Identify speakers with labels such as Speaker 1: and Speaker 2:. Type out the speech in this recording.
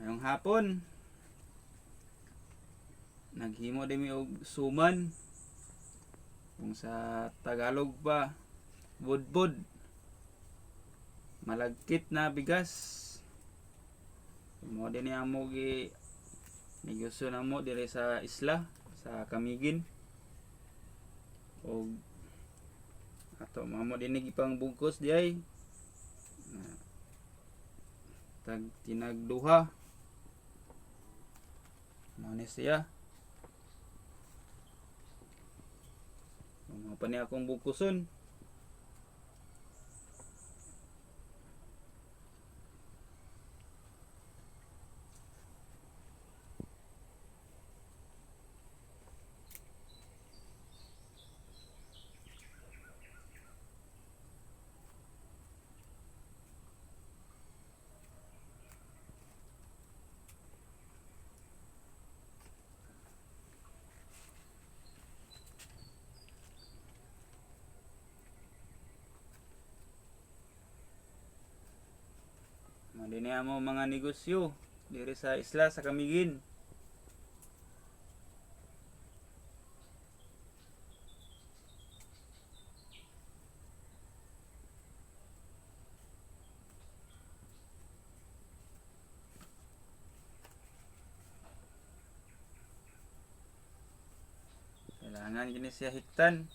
Speaker 1: Ngayong hapon, naghimo din og suman. Kung sa Tagalog pa, budbud. Malagkit na bigas. Mo din ni amo gi negosyo na mo dire sa isla sa Kamigin. Og ato mamo din gipang bungkus di ay Na- tag tinagduha ni siya mga pa ni akong bungkuson mao din ni amo mga negosyo. Dire sa isla sa Kamigin. Kailangan kini siya hiktan